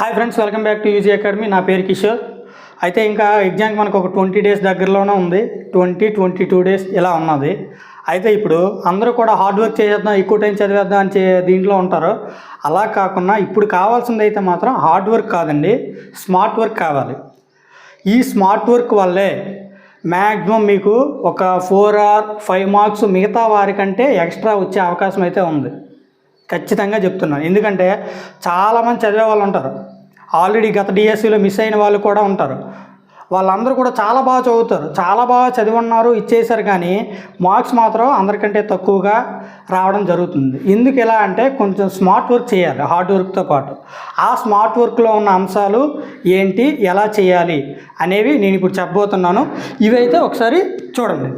Hi friends welcome back to UG academy నా పేరు కిషోర్. అయితే ఇంకా ఎగ్జామ్కి మనకు ఒక ట్వంటీ డేస్ దగ్గరలోనే ఉంది. ట్వంటీ ట్వంటీ టూ డేస్ ఇలా ఉన్నది. అయితే ఇప్పుడు అందరూ కూడా హార్డ్ వర్క్ చేసేద్దాం ఎక్కువ టైం చదివేద్దాం అని దీంట్లో ఉంటారు. అలా కాకుండా ఇప్పుడు కావాల్సింది అయితే మాత్రం హార్డ్ వర్క్ కాదండి స్మార్ట్ వర్క్ కావాలి. ఈ స్మార్ట్ వర్క్ వల్లే మ్యాక్సిమం మీకు ఒక ఫోర్ ఆర్ ఫైవ్ మార్క్స్ మిగతా వారికంటే ఎక్స్ట్రా వచ్చే అవకాశం అయితే ఉంది. ఖచ్చితంగా చెప్తున్నాను. ఎందుకంటే చాలామంది చదివే వాళ్ళు ఉంటారు. ఆల్రెడీ గత డిఎస్సిలో మిస్ అయిన వాళ్ళు కూడా ఉంటారు. వాళ్ళందరూ కూడా చాలా బాగా చదువుతారు. చాలా బాగా చదివి ఉన్నారు ఇచ్చేసారు కానీ మార్క్స్ మాత్రం అందరికంటే తక్కువగా రావడం జరుగుతుంది. ఎందుకు ఎలా అంటే కొంచెం స్మార్ట్ వర్క్ చేయాలి హార్డ్ వర్క్తో పాటు. ఆ స్మార్ట్ వర్క్లో ఉన్న అంశాలు ఏంటి ఎలా చేయాలి అనేవి నేను ఇప్పుడు చెప్పబోతున్నాను. ఇవైతే ఒకసారి చూడండి.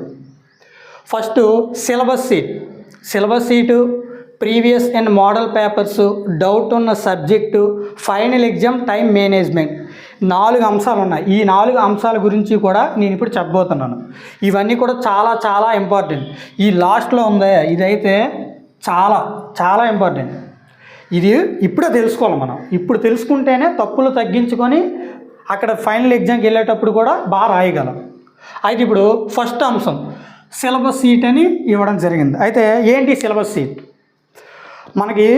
First syllabus seat syllabus seat previous and model papers doubt ఉన్న subject final exam time management. నాలుగు అంశాలు ఉన్నాయి. ఈ నాలుగు అంశాల గురించి కూడా నేను ఇప్పుడు చెప్పబోతున్నాను. ఇవన్నీ కూడా చాలా చాలా ఇంపార్టెంట్ ఈ లాస్ట్లో ఉందే? ఇదైతే చాలా చాలా ఇంపార్టెంట్ ఇది ఇప్పుడే తెలుసుకోవాలి మనం. ఇప్పుడు తెలుసుకుంటేనే తప్పులు తగ్గించుకొని అక్కడ ఫైనల్ ఎగ్జామ్కి వెళ్ళేటప్పుడు కూడా బాగా రాయగలం. అయితే ఇప్పుడు ఫస్ట్ అంశం సిలబస్ సీట్ అని ఇవ్వడం జరిగింది. అయితే ఏంటి సిలబస్ సీట్? మనకి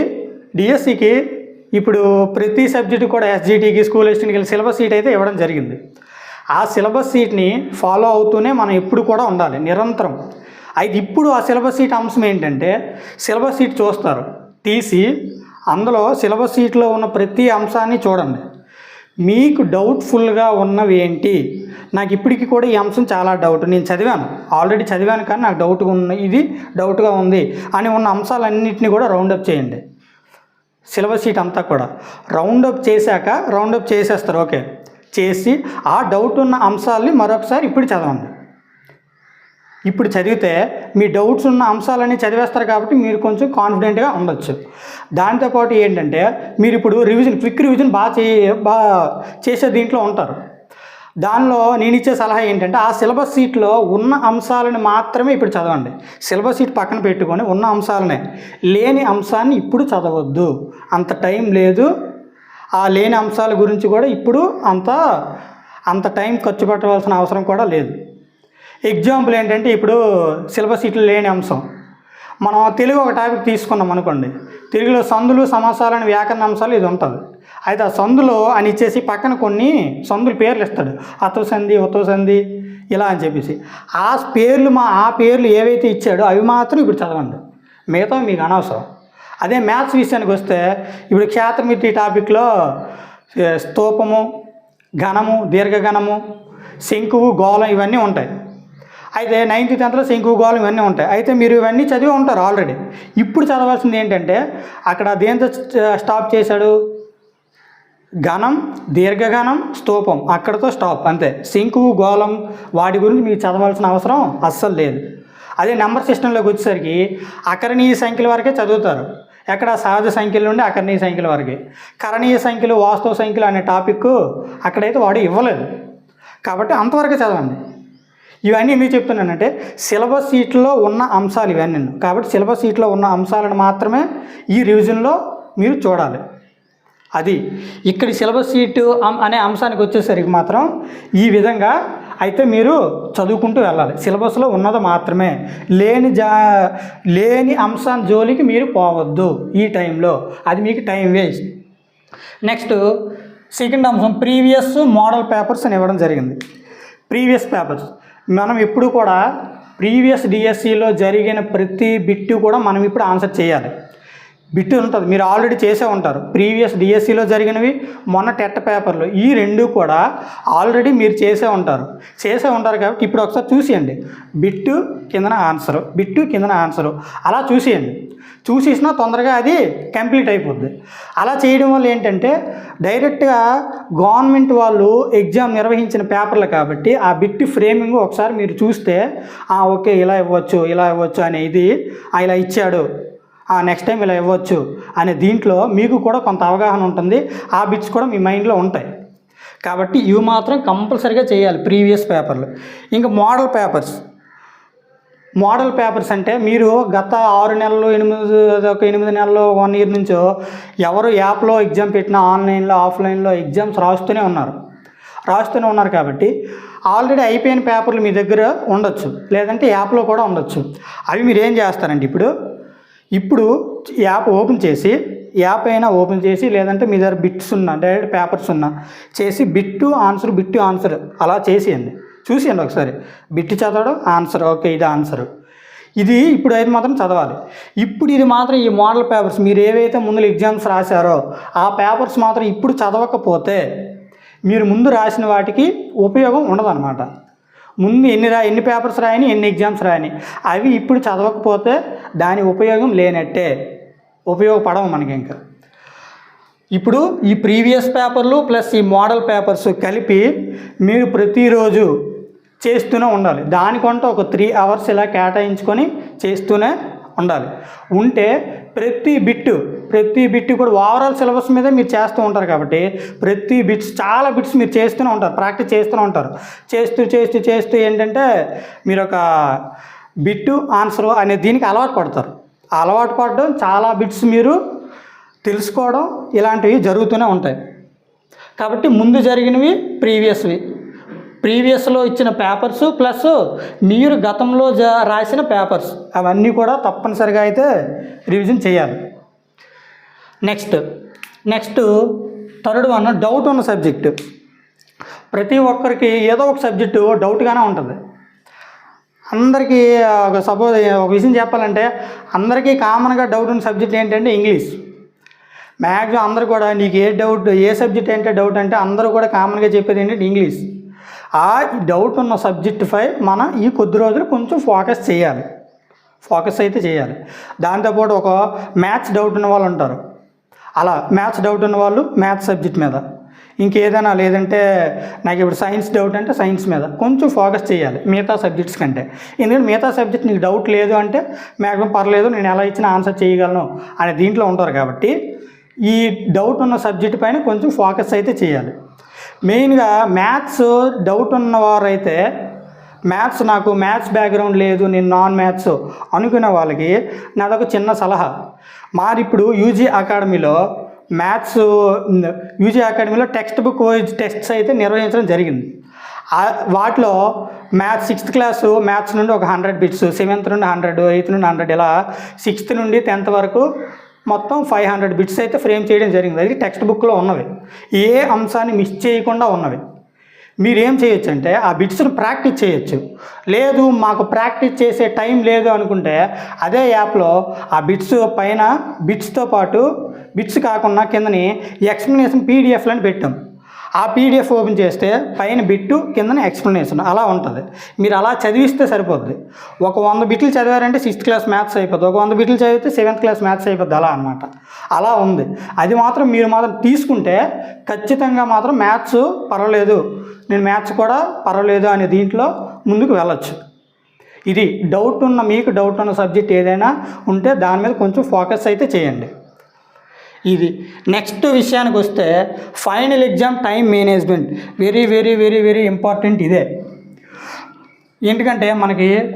డిఎస్సికి ఇప్పుడు ప్రతి సబ్జెక్టు కూడా ఎస్జిటికి స్కూల్ ఎస్టీకి సిలబస్ సీట్ అయితే ఇవ్వడం జరిగింది. ఆ సిలబస్ సీట్ని ఫాలో అవుతూనే మనం ఎప్పుడు కూడా ఉండాలి నిరంతరం. అయితే ఇప్పుడు ఆ సిలబస్ సీట్ అంశం ఏంటంటే సిలబస్ సీట్ చూస్తారు. తీసి అందులో సిలబస్ సీట్లో ఉన్న ప్రతి అంశాన్ని చూడండి. మీకు డౌట్ఫుల్గా ఉన్నవి ఏంటి? నాకు ఇప్పటికి కూడా ఈ అంశం చాలా డౌట్ నేను చదివాను. ఆల్రెడీ చదివాను కానీ నాకు డౌట్గా ఉన్న ఇది డౌట్గా ఉంది అని ఉన్న అంశాలన్నింటినీ కూడా రౌండప్ చేయండి. సిలబస్ షీట్ అంతా కూడా. రౌండప్ చేశాక రౌండప్ చేసేస్తారు. ఓకే చేసి ఆ డౌట్ ఉన్న అంశాలని మరొకసారి ఇప్పుడు చదవండి. ఇప్పుడు చదివితే మీ డౌట్స్ ఉన్న అంశాలన్నీ చదివేస్తారు కాబట్టి మీరు కొంచెం కాన్ఫిడెంట్గా ఉండొచ్చు. దాంతోపాటు ఏంటంటే మీరు ఇప్పుడు రివిజన్ క్విక్ రివిజన్ బాగా చే బాగా చేసే దీంట్లో ఉంటారు. దానిలో నేను ఇచ్చే సలహా ఏంటంటే ఆ సిలబస్ సీట్లో ఉన్న అంశాలను మాత్రమే ఇప్పుడు చదవండి. సిలబస్ సీట్ పక్కన పెట్టుకొని ఉన్న అంశాలనే. లేని అంశాన్ని ఇప్పుడు చదవద్దు. అంత టైం లేదు. ఆ లేని అంశాల గురించి కూడా ఇప్పుడు అంత అంత టైం ఖర్చు పెట్టవలసిన అవసరం కూడా లేదు. ఎగ్జాంపుల్ ఏంటంటే ఇప్పుడు సిలబస్ సీట్లో లేని అంశం. మనం తెలుగు ఒక టాపిక్ తీసుకున్నాం అనుకోండి. తెలుగులో సందులు సమాసాలని వ్యాకరణ అంశాలు ఇది ఉంటుంది. అయితే ఆ సందులో అని ఇచ్చేసి పక్కన కొన్ని సందులు పేర్లు ఇస్తాడు. అతో సంధి ఉతో సంధి ఇలా అని చెప్పేసి. ఆ పేర్లు మా ఆ పేర్లు ఏవైతే ఇచ్చాడో అవి మాత్రం ఇప్పుడు చదవండి. మిగతా మీకు అనవసరం. అదే మ్యాథ్స్ విషయానికి వస్తే ఇప్పుడు క్షేత్రమితి టాపిక్లో స్తూపము ఘనము దీర్ఘఘనము శంకువు గోళం ఇవన్నీ ఉంటాయి. అయితే నైన్త్ టెన్త్లో శంకు గోళం ఇవన్నీ ఉంటాయి. అయితే మీరు ఇవన్నీ చదివి ఉంటారు ఆల్రెడీ ఇప్పుడు చదవాల్సింది ఏంటంటే అక్కడ దేంతో స్టాప్ చేశాడు? ఘనం దీర్ఘఘనం స్తూపం. అక్కడతో స్టాప్ అంతే. శంకు గోళం వాటి గురించి మీరు చదవాల్సిన అవసరం అస్సలు లేదు. అదే నెంబర్ సిస్టంలోకి వచ్చేసరికి అకరణీయ సంఖ్యల వరకే చదువుతారు. ఎక్కడ? సహజ సంఖ్యల నుండి అకరణీయ సంఖ్యల వరకే. కరణీయ సంఖ్యలు వాస్తవ సంఖ్యలు అనే టాపిక్ అక్కడైతే వాడు ఇవ్వలేదు. కాబట్టి అంతవరకే చదవండి. ఇవన్నీ ఎందుకు చెప్తున్నానంటే సిలబస్ సీట్లో ఉన్న అంశాలు ఇవన్నీ కాబట్టి సిలబస్ సీట్లో ఉన్న అంశాలను మాత్రమే ఈ రివిజన్లో మీరు చూడాలి. అది ఇక్కడ సిలబస్ సీట్ అనే అంశానికి వచ్చేసరికి మాత్రం ఈ విధంగా అయితే మీరు చదువుకుంటూ వెళ్ళాలి. సిలబస్లో ఉన్నది మాత్రమే. లేని జా లేని అంశం జోలికి మీరు పోవద్దు ఈ టైంలో. అది మీకు టైం వేస్ట్. నెక్స్ట్ సెకండ్ అంశం ప్రీవియస్ మోడల్ పేపర్స్ అని ఇవ్వడం జరిగింది. Previous papers. మనం ఎప్పుడు కూడా ప్రీవియస్ డిఎస్సిలో జరిగిన ప్రతి బిట్టు కూడా మనం ఇప్పుడు ఆన్సర్ చేయాలి. బిట్టు ఉంటుంది. మీరు ఆల్రెడీ చేసే ఉంటారు. ప్రీవియస్ డిఎస్సిలో జరిగినవి మొన్న టెట్ పేపర్లు ఈ రెండు కూడా ఆల్రెడీ మీరు చేసే ఉంటారు. చేసే ఉంటారు కాబట్టి ఇప్పుడు ఒకసారి చూసేయండి. బిట్టు కిందన ఆన్సరు బిట్టు కిందన ఆన్సరు అలా చూసేయండి. చూసేసినా తొందరగా అది కంప్లీట్ అయిపోద్ది. అలా చేయడం వల్ల ఏంటంటే డైరెక్ట్గా గవర్నమెంట్ వాళ్ళు ఎగ్జామ్ నిర్వహించిన పేపర్లు కాబట్టి ఆ బిట్ ఫ్రేమింగ్ ఒకసారి మీరు చూస్తే ఓకే ఇలా ఇవ్వచ్చు ఇలా ఇవ్వచ్చు అనేది "ఆ, ఇలా ఇచ్చాడు. నెక్స్ట్ టైం ఇలా ఇవ్వచ్చు అనే దీంట్లో మీకు కూడా కొంత అవగాహన ఉంటుంది. ఆ బిట్స్ కూడా మీ మైండ్లో ఉంటాయి. కాబట్టి ఇవి మాత్రం కంపల్సరీగా చేయాలి ప్రీవియస్ పేపర్లు ఇంకా మోడల్ పేపర్స్ మోడల్ పేపర్స్ అంటే మీరు గత ఆరు నెలలు ఎనిమిది ఒక ఎనిమిది నెలలు వన్ ఇయర్ నుంచో ఎవరు యాప్లో ఎగ్జామ్ పెట్టినా ఆన్లైన్లో ఆఫ్లైన్లో ఎగ్జామ్స్ రాస్తూనే ఉన్నారు. రాస్తూనే ఉన్నారు కాబట్టి ఆల్రెడీ అయిపోయిన పేపర్లు మీ దగ్గర ఉండొచ్చు. లేదంటే యాప్లో కూడా ఉండొచ్చు. అవి మీరు ఏం చేస్తారండి ఇప్పుడు? ఇప్పుడు యాప్ ఓపెన్ చేసి యాప్ అయినా ఓపెన్ చేసి లేదంటే మీ దగ్గర బిట్స్ ఉన్నా డైరెక్ట్ పేపర్స్ ఉన్నా చేసి బిట్టు ఆన్సర్ బిట్టు ఆన్సర్ అలా చేసేయండి. చూసేయండి ఒకసారి. బిట్టు చదవడం ఆన్సర్. ఓకే ఇది ఆన్సర్. ఇది ఇప్పుడు అయితే మాత్రం చదవాలి. ఇప్పుడు ఇది మాత్రం ఈ మోడల్ పేపర్స్ మీరు ఏవైతే ముందు ఎగ్జామ్స్ రాశారో ఆ పేపర్స్ మాత్రం ఇప్పుడు చదవకపోతే మీరు ముందు రాసిన వాటికి ఉపయోగం ఉండదన్నమాట. ముందు ఎన్ని రా ఎన్ని పేపర్స్ రాయని ఎన్ని ఎగ్జామ్స్ రాయని. అవి ఇప్పుడు చదవకపోతే దాని ఉపయోగం లేనట్టే. ఉపయోగపడవు మనకి ఇంకా. ఇప్పుడు ఈ ప్రీవియస్ పేపర్లు ప్లస్ ఈ మోడల్ పేపర్స్ కలిపి మీరు ప్రతిరోజు చేస్తూనే ఉండాలి. దానికంటే ఒక త్రీ అవర్స్ ఇలా కేటాయించుకొని చేస్తూనే ఉండాలి. ఉంటే ప్రతి బిట్టు ప్రతి బిట్టు కూడా ఓవరాల్ సిలబస్ మీద మీరు చేస్తూ ఉంటారు కాబట్టి ప్రతి బిట్స్ చాలా బిట్స్ మీరు చేస్తూనే ఉంటారు ప్రాక్టీస్ చేస్తూనే ఉంటారు. చేస్తూ చేస్తూ చేస్తూ ఏంటంటే మీరు ఒక బిట్టు ఆన్సర్ అనే దీనికి అలవాటు పడతారు. అలవాటు పడడం చాలా బిట్స్ మీరు తెలుసుకోవడం ఇలాంటివి జరుగుతూనే ఉంటాయి. కాబట్టి ముందు జరిగినవి ప్రీవియస్వి ప్రీవియస్లో ఇచ్చిన పేపర్స్ ప్లస్ మీరు గతంలో జ రాసిన పేపర్స్ అవన్నీ కూడా తప్పనిసరిగా అయితే రివిజన్ చేయాలి. Next next third one doubt ఉన్న సబ్జెక్టు ప్రతి ఒక్కరికి ఏదో ఒక సబ్జెక్టు డౌట్గానే ఉంటుంది. అందరికీ ఒక సపోజ్ ఒక విషయం చెప్పాలంటే అందరికీ కామన్గా డౌట్ ఉన్న సబ్జెక్ట్ ఏంటంటే ఇంగ్లీష్ మ్యాక్సిమం అందరూ కూడా నీకు ఏ డౌట్ ఏ సబ్జెక్ట్ అంటే డౌట్ అంటే అందరూ కూడా కామన్గా చెప్పేది ఏంటంటే ఇంగ్లీష్ ఆ డౌట్ ఉన్న సబ్జెక్టుపై మనం ఈ కొద్ది రోజులు కొంచెం ఫోకస్ చేయాలి. ఫోకస్ అయితే చేయాలి. దాంతోపాటు ఒక మ్యాథ్స్ డౌట్ ఉన్న వాళ్ళు ఉంటారు. అలా మ్యాథ్స్ డౌట్ ఉన్న వాళ్ళు మ్యాథ్స్ సబ్జెక్ట్ మీద. ఇంకేదైనా లేదంటే నాకు ఇప్పుడు సైన్స్ డౌట్ అంటే సైన్స్ మీద. కొంచెం ఫోకస్ చేయాలి మిగతా సబ్జెక్ట్స్ కంటే. ఎందుకంటే మిగతా సబ్జెక్ట్ నీకు డౌట్ లేదు అంటే మ్యాక్సిమం పర్లేదు నేను ఎలా ఇచ్చినా ఆన్సర్ చేయగలను అనే దీంట్లో ఉంటారు కాబట్టి ఈ డౌట్ ఉన్న సబ్జెక్ట్ పైన కొంచెం ఫోకస్ అయితే చేయాలి. మెయిన్గా మ్యాథ్స్ డౌట్ ఉన్నవారైతే మ్యాథ్స్ నాకు మ్యాథ్స్ బ్యాక్గ్రౌండ్ లేదు నేను నాన్ మ్యాథ్స్ అనుకునే వాళ్ళకి నాదొక చిన్న సలహా. మారిప్పుడు యూజీ అకాడమీలో మ్యాథ్స్ యూజీ అకాడమీలో టెక్స్ట్ బుక్ వైజ్ టెస్ట్స్ అయితే నిర్వహించడం జరిగింది. వాటిలో మ్యాథ్స్ సిక్స్త్ క్లాసు మ్యాథ్స్ నుండి ఒక హండ్రెడ్ బిట్స్ సెవెంత్ నుండి హండ్రెడ్ ఎయిత్ నుండి హండ్రెడ్ ఇలా సిక్స్త్ నుండి టెన్త్ వరకు మొత్తం ఫైవ్ హండ్రెడ్ బిట్స్ అయితే ఫ్రేమ్ చేయడం జరిగింది. అది టెక్స్ట్ బుక్లో ఉన్నవి. ఏ అంశాన్ని మిస్ చేయకుండా ఉన్నవి. మీరు ఏం చేయొచ్చు అంటే ఆ బిట్స్ను ప్రాక్టీస్ చేయొచ్చు. లేదు మాకు ప్రాక్టీస్ చేసే టైం లేదు అనుకుంటే అదే యాప్లో ఆ బిట్స్ పైన బిట్స్తో పాటు బిట్స్ కాకుండా కిందని ఎక్స్ప్లెనేషన్ పీడిఎఫ్లను పెట్టాం. ఆ పీడిఎఫ్ ఓపెన్ చేస్తే పైన బిట్టు కిందన ఎక్స్ప్లెనేషన్ అలా ఉంటుంది. మీరు అలా చదివిస్తే సరిపోద్ది. ఒక వంద బిట్లు చదివారంటే సిక్స్త్ క్లాస్ మ్యాథ్స్ అయిపోద్ది. ఒక వంద బిట్లు చదివితే సెవెంత్ క్లాస్ మ్యాథ్స్ అయిపోద్ది అలా అనమాట అలా ఉంది. అది మాత్రం మీరు మాత్రం తీసుకుంటే ఖచ్చితంగా మాత్రం మ్యాథ్స్ పర్వాలేదు. నేను మ్యాథ్స్ కూడా పర్వాలేదు అనే దీంట్లో ముందుకు వెళ్ళొచ్చు. ఇది డౌట్ ఉన్న మీకు డౌట్ ఉన్న సబ్జెక్ట్ ఏదైనా ఉంటే దాని మీద కొంచెం ఫోకస్ అయితే చేయండి. ఇది. నెక్స్ట్ విషయానికి వస్తే final exam time management very very very very important ఇదే. ఎందుకంటే మనకి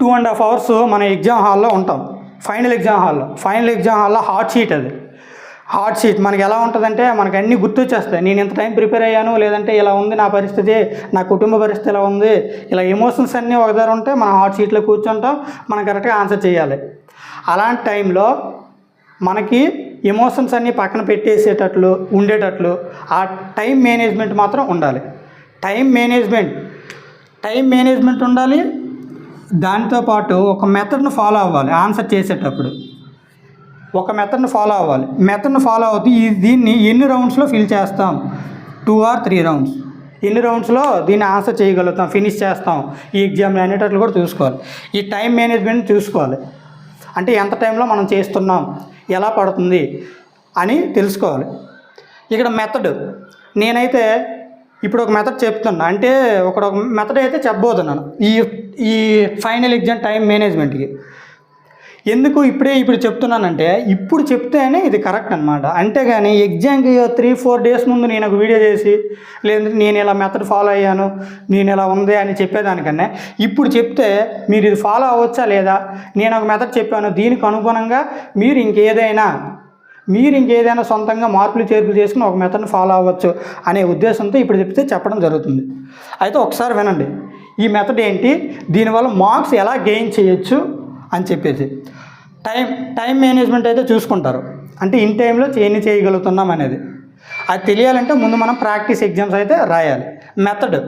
టూ అండ్ హాఫ్ అవర్స్ మన ఎగ్జామ్ హాల్లో ఉంటాం. ఫైనల్ ఎగ్జామ్ హాల్లో. ఫైనల్ ఎగ్జామ్ హాల్లో హాట్ షీట్ అది. హాట్ షీట్ మనకి ఎలా ఉంటుందంటే మనకి అన్నీ గుర్తొచ్చేస్తాయి. నేను ఇంత టైం ప్రిపేర్ అయ్యాను లేదంటే ఇలా ఉంది నా పరిస్థితి నా కుటుంబ పరిస్థితి ఇలా ఉంది. ఇలా ఎమోషన్స్ అన్నీ ఒక ఉంటే మనం హాట్ షీట్లో కూర్చుంటాం. మనం కరెక్ట్గా ఆన్సర్ చేయాలి. అలాంటి టైంలో మనకి ఎమోషన్స్ అన్నీ పక్కన పెట్టేసేటట్లు ఉండేటట్లు ఆ టైం మేనేజ్మెంట్ మాత్రం ఉండాలి. టైం మేనేజ్మెంట్ టైం మేనేజ్మెంట్ ఉండాలి. దాంతోపాటు ఒక మెథడ్ను ఫాలో అవ్వాలి ఆన్సర్ చేసేటప్పుడు. ఒక మెథడ్ని ఫాలో అవ్వాలి. మెథడ్ని ఫాలో అవుతూ ఈ దీన్ని ఎన్ని రౌండ్స్లో ఫిల్ చేస్తాం? టూ ఆర్ త్రీ రౌండ్స్ ఎన్ని రౌండ్స్లో దీన్ని ఆన్సర్ చేయగలుగుతాం ఫినిష్ చేస్తాం? ఈ ఎగ్జామ్ అనేటట్లు కూడా చూసుకోవాలి. ఈ టైం మేనేజ్మెంట్ చూసుకోవాలి. అంటే ఎంత టైంలో మనం చేస్తున్నాం? ఎలా పడుతుంది అని తెలుసుకోవాలి. ఇక్కడ మెథడ్ నేనైతే ఇప్పుడు ఒక మెథడ్ చెప్తున్నా. అంటే ఒక ఒక మెథడ్ అయితే చెప్పబోతున్నాను. ఈ ఈ ఫైనల్ ఎగ్జామ్ టైం మేనేజ్మెంట్కి ఎందుకు ఇప్పుడే ఇప్పుడు చెప్తున్నానంటే ఇప్పుడు చెప్తేనే ఇది కరెక్ట్ అనమాట అంతేగాని ఎగ్జామ్కి త్రీ ఫోర్ డేస్ ముందు నేను ఒక వీడియో చేసి లేదంటే నేను ఇలా మెథడ్ ఫాలో అయ్యాను నేను ఇలా ఉంది అని చెప్పేదానికన్నా ఇప్పుడు చెప్తే మీరు ఇది ఫాలో అవ్వచ్చా లేదా? నేను ఒక మెథడ్ చెప్పాను దీనికి అనుగుణంగా మీరు ఇంకేదైనా మీరు ఇంకేదైనా సొంతంగా మార్పులు చేర్పులు చేసుకుని ఒక మెథడ్ని ఫాలో అవ్వచ్చు అనే ఉద్దేశంతో ఇప్పుడు చెప్తే చెప్పడం జరుగుతుంది. అయితే ఒకసారి వినండి. ఈ మెథడ్ ఏంటి? దీనివల్ల మార్క్స్ ఎలా గెయిన్ చేయొచ్చు? అని చెప్పేసి. టైం టైం మేనేజ్మెంట్ అయితే చూసుకుంటారు. అంటే ఇన్ టైంలో ఎన్ని చేయగలుగుతున్నాం అనేది. అది తెలియాలంటే ముందు మనం ప్రాక్టీస్ ఎగ్జామ్స్ అయితే రాయాలి. మెథడ్.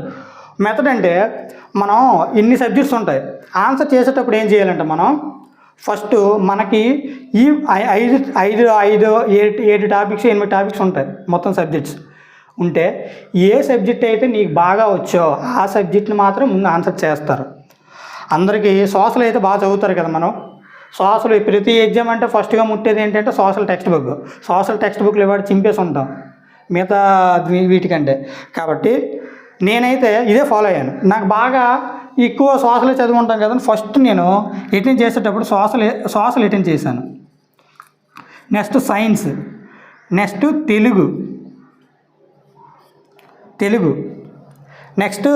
మెథడ్ అంటే మనం ఇన్ని సబ్జెక్ట్స్ ఉంటాయి. ఆన్సర్ చేసేటప్పుడు ఏం చేయాలంటే మనం ఫస్ట్ మనకి ఈ ఐదు ఐదు ఐదు ఏడు ఏడు టాపిక్స్ ఎనిమిది టాపిక్స్ ఉంటాయి మొత్తం సబ్జెక్ట్స్. ఉంటే ఏ సబ్జెక్ట్ అయితే నీకు బాగా వచ్చో ఆ సబ్జెక్ట్ని మాత్రం ముందు ఆన్సర్ చేస్తారు. అందరికీ సోషల్ అయితే బాగా చదువుతారు కదా మనం. సోషల్ ప్రతి ఎగ్జామ్ అంటే ఫస్ట్గా ముట్టేది ఏంటంటే social text book social text బుక్లు ఇవాడు చింపేసి ఉంటాం. మిగతా వీ- వీటికంటే. కాబట్టి నేనైతే ఇదే ఫాలో అయ్యాను. నాకు బాగా ఎక్కువ శ్వాసలు చదివి కదా ఫస్ట్ నేను అటెండ్ చేసేటప్పుడు సోషల్ శ్వాసలు అటెండ్ చేశాను. Next science next Telugu. Telugu. Next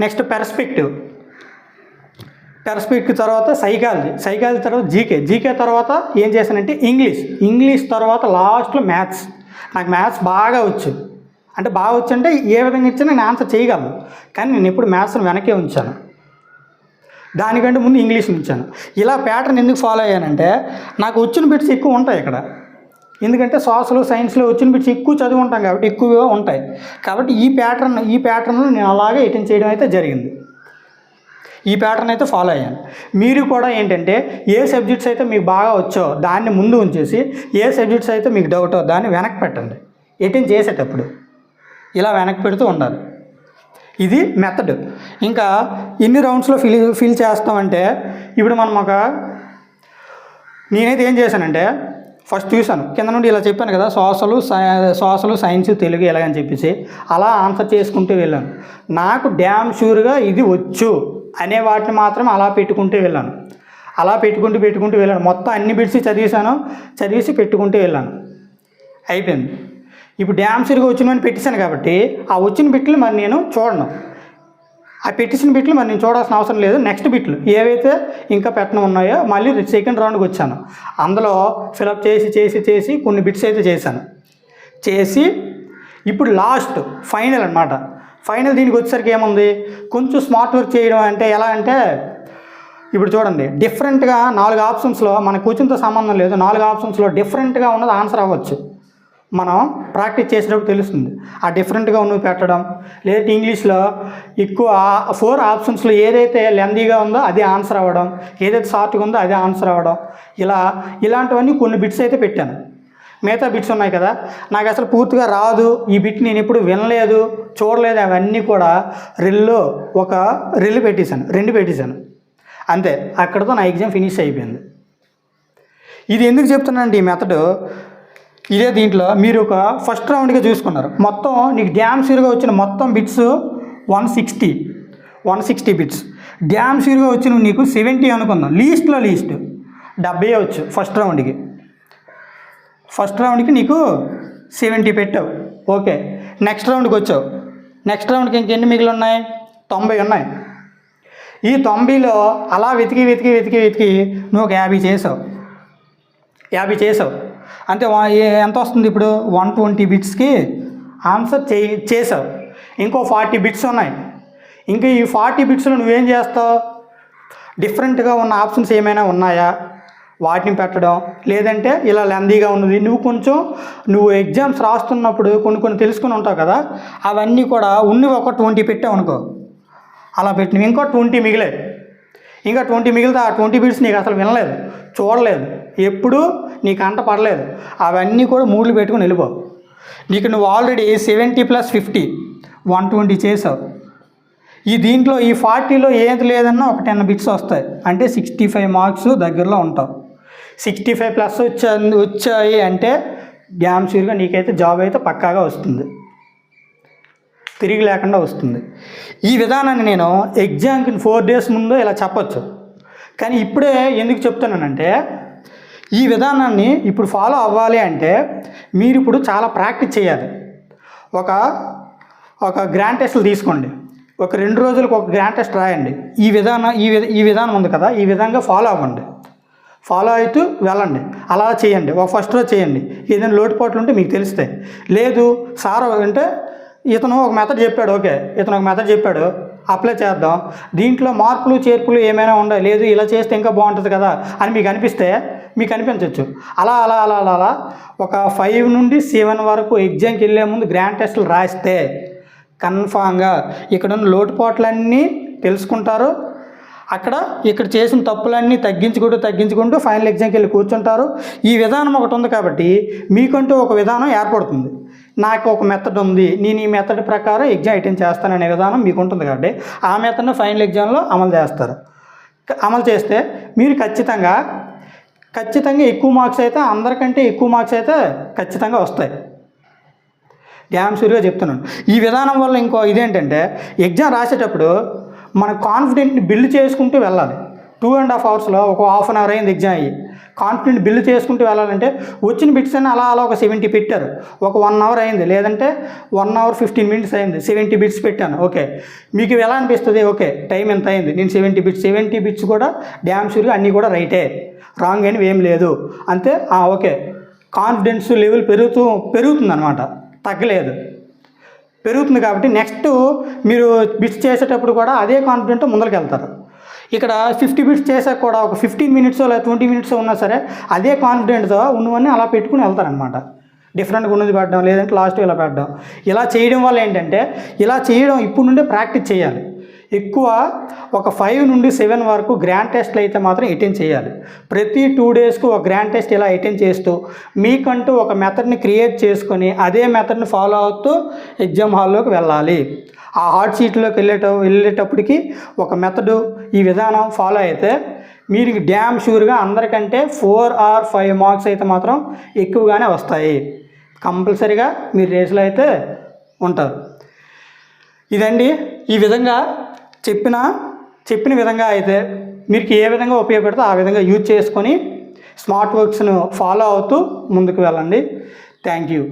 next perspective. Perspective తర్వాత సైకాలజీ. సైకాలజీ తర్వాత జీకే. జీకే తర్వాత ఏం చేశానంటే ఇంగ్లీష్. ఇంగ్లీష్ తర్వాత లాస్ట్లో మ్యాథ్స్. నాకు మ్యాథ్స్ బాగా వచ్చు. అంటే బాగా వచ్చు అంటే ఏ విధంగా ఇచ్చినా నేను ఆన్సర్ చేయగలను. కానీ నేను ఎప్పుడు మ్యాథ్స్ని వెనకే ఉంచాను. దానికంటే ముందు ఇంగ్లీష్ ఉంచాను. ఇలా ప్యాటర్న్ ఎందుకు ఫాలో అయ్యానంటే నాకు వచ్చిన బిట్స్ ఎక్కువ ఉంటాయి ఇక్కడ. ఎందుకంటే సోషల్ సైన్స్లో వచ్చిన బిట్స్ ఎక్కువ చదువు ఉంటాం కాబట్టి ఎక్కువగా ఉంటాయి. కాబట్టి ఈ ప్యాటర్న్ ఈ ప్యాటర్న్లో నేను అలాగే అటెండ్ చేయడం అయితే జరిగింది. ఈ ప్యాటర్న్ అయితే ఫాలో అయ్యాను. మీరు కూడా ఏంటంటే ఏ సబ్జెక్ట్స్ అయితే మీకు బాగా వచ్చో దాన్ని ముందు ఉంచేసి ఏ సబ్జెక్ట్స్ అయితే మీకు డౌటో దాన్ని వెనక్కి పెట్టండి. అటెండ్ చేసేటప్పుడు ఇలా వెనక్కి పెడుతూ ఉండాలి. ఇది మెథడ్ ఇంకా ఎన్ని రౌండ్స్లో ఫిల్ ఫిల్ చేస్తామంటే ఇప్పుడు మనం ఒక నేనైతే ఏం చేశానంటే ఫస్ట్ చూశాను. కింద నుండి ఇలా చెప్పాను కదా సోషల్ సోషల్ సైన్స్ తెలుగు ఎలాగని చెప్పేసి. అలా ఆన్సర్ చేసుకుంటూ వెళ్ళాను. నాకు డ్యామ్ షూర్గా ఇది వచ్చు అనే వాటిని మాత్రం అలా పెట్టుకుంటూ వెళ్ళాను. అలా పెట్టుకుంటూ పెట్టుకుంటూ వెళ్ళాను. మొత్తం అన్ని బిట్స్ చదివేశాను చదివేసి పెట్టుకుంటూ వెళ్ళాను. అయిపోయింది. ఇప్పుడు డ్యామ్ షూర్గా వచ్చినవని పెట్టేశాను కాబట్టి ఆ వచ్చిన బిట్లు మరి నేను చూడను. ఆ పెట్టేసిన బిట్లు మరి నేను చూడాల్సిన అవసరం లేదు. నెక్స్ట్ బిట్లు ఏవైతే ఇంకా పెట్టడం ఉన్నాయో మళ్ళీ సెకండ్ రౌండ్కి వచ్చాను. అందులో ఫిలప్ చేసి చేసి చేసి కొన్ని బిట్స్ అయితే చేశాను. చేసి ఇప్పుడు లాస్ట్ ఫైనల్ అన్నమాట. ఫైనల్ దీనికి వచ్చేసరికి ఏముంది? కొంచెం స్మార్ట్ వర్క్ చేయడం అంటే ఎలా అంటే ఇప్పుడు చూడండి డిఫరెంట్గా నాలుగు ఆప్షన్స్లో మన క్వశ్చన్తో సంబంధం లేదు. నాలుగు ఆప్షన్స్లో డిఫరెంట్గా ఉన్నది ఆన్సర్ అవ్వచ్చు. మనం ప్రాక్టీస్ చేసేటప్పుడు తెలుస్తుంది. ఆ డిఫరెంట్గా ఉన్నవి పెట్టడం లేదంటే ఇంగ్లీష్లో ఎక్కువ ఫోర్ ఆప్షన్స్లో ఏదైతే లెందీగా ఉందో అది ఆన్సర్ అవ్వడం ఏదైతే షార్ట్గా ఉందో అదే ఆన్సర్ అవ్వడం ఇలా ఇలాంటివన్నీ కొన్ని బిట్స్ అయితే పెట్టాను. మిగతా బిట్స్ ఉన్నాయి కదా నాకు అసలు పూర్తిగా రాదు ఈ బిట్ నేను ఎప్పుడు వినలేదు చూడలేదు అవన్నీ కూడా రిల్లో ఒక రిల్ పెట్టేశాను రెండు పెట్టేశాను. అంతే అక్కడతో నా ఎగ్జామ్ ఫినిష్ అయిపోయింది. ఇది ఎందుకు చెప్తున్నానండి ఈ మెథడు? ఇదే దీంట్లో మీరు ఒక ఫస్ట్ రౌండ్గా చూసుకున్నారు. మొత్తం నీకు డ్యామ్ సీర్గా వచ్చిన మొత్తం bits one sixty one sixty bits damn సీర్గా వచ్చిన నీకు సెవెంటీ అనుకుందాం. లీస్ట్లో లీస్ట్ డెబ్బై వచ్చు ఫస్ట్ రౌండ్కి ఫస్ట్ రౌండ్కి నీకు సెవెంటీ పెట్టావు. ఓకే. నెక్స్ట్ రౌండ్కి వచ్చావు. నెక్స్ట్ రౌండ్కి ఇంకెన్ని మిగిలి ఉన్నాయి? తొంభై ఉన్నాయి. ఈ తొంభైలో అలా వెతికి వెతికి వెతికి వెతికి నువ్వు ఒక యాభై చేసావు. యాభై చేసావు. అంటే ఎంత వస్తుంది ఇప్పుడు? వన్ ట్వంటీ బిట్స్కి ఆన్సర్ చే చేసావు ఇంకో ఫార్టీ బిట్స్ ఉన్నాయి. ఇంకా ఈ ఫార్టీ బిట్స్లో నువ్వేం చేస్తావు? డిఫరెంట్గా ఉన్న ఆప్షన్స్ ఏమైనా ఉన్నాయా? వాటిని పెట్టడం. లేదంటే ఇలా లెందీగా ఉన్నది. నువ్వు కొంచెం నువ్వు ఎగ్జామ్స్ రాస్తున్నప్పుడు కొన్ని కొన్ని తెలుసుకుని ఉంటావు కదా? అవన్నీ కూడా ఉన్నవి ఒక ట్వంటీ పెట్టావు అనుకో. అలా పెట్టినవి. ఇంకో ట్వంటీ మిగిలే ఇంకా ట్వంటీ మిగిలితే ఆ ట్వంటీ బిట్స్ నీకు అసలు వినలేదు. చూడలేదు. ఎప్పుడు నీకు అంట పడలేదు. అవన్నీ కూడా మూడ్లు పెట్టుకుని వెళ్ళిపో. నీకు నువ్వు already seventy plus fifty one twenty చేసావు. ఈ దీంట్లో ఈ ఫార్టీలో ఏది లేదన్నా ఒక టెన్ బిట్స్ వస్తాయి. అంటే సిక్స్టీ ఫైవ్ మార్క్స్ దగ్గరలో ఉంటావు. సిక్స్టీ ఫైవ్ ప్లస్ వచ్చా వచ్చాయి అంటే డ్యామ్ షూర్గా నీకైతే జాబ్ అయితే పక్కాగా వస్తుంది. తిరిగి లేకుండా వస్తుంది. ఈ విధానాన్ని నేను ఎగ్జామ్కి ఫోర్ డేస్ ముందు ఇలా చెప్పొచ్చు. కానీ ఇప్పుడే ఎందుకు చెప్తున్నానంటే ఈ విధానాన్ని ఇప్పుడు ఫాలో అవ్వాలి అంటే మీరు ఇప్పుడు చాలా ప్రాక్టీస్ చేయాలి. ఒక ఒక గ్రాండ్ టెస్ట్లు తీసుకోండి. ఒక రెండు రోజులకు ఒక గ్రాండ్ టెస్ట్ రాయండి. ఈ విధానం ఈ విధ ఈ విధానం ఉంది కదా ఈ విధంగా ఫాలో అవ్వండి. ఫాలో అవుతూ వెళ్ళండి. అలా చేయండి. ఒక ఫస్ట్ రోజు చేయండి. ఏదైనా లోటుపాట్లు ఉంటే మీకు తెలుస్తాయి. లేదు సార్ అంటే ఇతను ఒక మెథడ్ చెప్పాడు. ఓకే. ఇతను ఒక మెథడ్ చెప్పాడు. అప్లై చేద్దాం. దీంట్లో మార్పులు చేర్పులు ఏమైనా ఉండవు లేదు ఇలా చేస్తే ఇంకా బాగుంటుంది కదా అని మీకు అనిపిస్తే మీకు అనిపించవచ్చు అలా అలా అలా అలా అలా ఒక ఫైవ్ నుండి సెవెన్ వరకు ఎగ్జామ్కి వెళ్ళే ముందు గ్రాండ్ టెస్ట్లు రాస్తే కన్ఫామ్గా ఇక్కడ ఉన్న లోటుపాట్లన్నీ తెలుసుకుంటారు. అక్కడ ఇక్కడ చేసిన తప్పులన్నీ తగ్గించుకుంటూ తగ్గించుకుంటూ ఫైనల్ ఎగ్జామ్కి వెళ్ళి కూర్చుంటారు. ఈ విధానం ఒకటి ఉంది కాబట్టి మీకంటూ ఒక విధానం ఏర్పడుతుంది. నాకు ఒక మెథడ్ ఉంది. నేను ఈ మెథడ్ ప్రకారం ఎగ్జామ్ అటెండ్ చేస్తాననే విధానం మీకు ఉంటుంది కాబట్టి ఆ మెథడ్ను ఫైనల్ ఎగ్జామ్లో అమలు చేస్తారు. అమలు చేస్తే మీరు ఖచ్చితంగా ఖచ్చితంగా ఎక్కువ మార్క్స్ అయితే అందరికంటే ఎక్కువ మార్క్స్ అయితే ఖచ్చితంగా వస్తాయి. డ్యామ్ షూర్గా చెప్తున్నాను. ఈ విధానం వల్ల ఇంకో ఇదేంటంటే ఎగ్జామ్ రాసేటప్పుడు మన కాన్ఫిడెంట్ని బిల్డ్ చేసుకుంటూ వెళ్ళాలి. టూ అండ్ హాఫ్ అవర్స్లో ఒక హాఫ్ అన్ అవర్ అయింది ఎగ్జామ్ అయ్యి. కాన్ఫిడెంట్ బిల్డ్ చేసుకుంటూ వెళ్ళాలంటే వచ్చిన బిట్స్ అయినా అలా అలా ఒక సెవెంటీ పెట్టారు. ఒక వన్ అవర్ అయింది. లేదంటే వన్ అవర్ ఫిఫ్టీన్ మినిట్స్ అయింది. సెవెంటీ బిట్స్ పెట్టాను. ఓకే. మీకు ఎలా అనిపిస్తుంది? ఓకే. టైం ఎంత అయింది? నేను సెవెంటీ బిట్స్ సెవెంటీ బిట్స్ కూడా డ్యామ్ షూర్గా అన్నీ కూడా రైటే రాంగ్ అని ఏం లేదు. అంతే? ఓకే. కాన్ఫిడెన్స్ లెవెల్ పెరుగుతూ పెరుగుతుంది అనమాట తగ్గలేదు. పెరుగుతుంది కాబట్టి నెక్స్ట్ మీరు బిట్స్ చేసేటప్పుడు కూడా అదే కాన్ఫిడెంట్ ముందరికి వెళ్తారు ఇక్కడ ఫిఫ్టీ బిట్స్ చేసాక కూడా ఒక ఫిఫ్టీన్ మినిట్స్ లేదా ట్వంటీ మినిట్స్ ఉన్నా సరే అదే కాన్ఫిడెంట్తో ఉన్నవన్నీ అలా పెట్టుకుని వెళ్తారనమాట డిఫరెంట్గా ఉన్నది పెట్టడం లేదంటే లాస్ట్ ఇలా పెట్టడం. ఇలా చేయడం వల్ల ఏంటంటే ఇలా చేయడం ఇప్పుడు నుండే ప్రాక్టీస్ చేయాలి. ఎక్కువ ఒక ఫైవ్ నుండి సెవెన్ వరకు గ్రాండ్ టెస్ట్లు అయితే మాత్రం అటెండ్ చేయాలి. ప్రతి టూ డేస్కు ఒక గ్రాండ్ టెస్ట్ ఇలా అటెండ్ చేస్తూ మీకంటూ ఒక మెథడ్ని క్రియేట్ చేసుకొని అదే మెథడ్ని ఫాలో అవుతూ ఎగ్జామ్ హాల్లోకి వెళ్ళాలి. ఆ హాట్ సీట్లోకి వెళ్ళేట వెళ్ళేటప్పటికి ఒక మెథడు ఈ విధానం ఫాలో అయితే మీరు డ్యామ్ షూర్గా అందరికంటే ఫోర్ ఆర్ ఫైవ్ మార్క్స్ అయితే మాత్రం ఎక్కువగానే వస్తాయి. కంపల్సరీగా మీరు రేసులో అయితే ఉంటారు. ఇదండి ఈ విధంగా చెప్పిన చెప్పిన విధంగా అయితే మీకు ఏ విధంగా ఉపయోగపడితే ఆ విధంగా యూజ్ చేసుకొని స్మార్ట్ వర్క్స్ను ఫాలో అవుతూ ముందుకు వెళ్ళండి. Thank you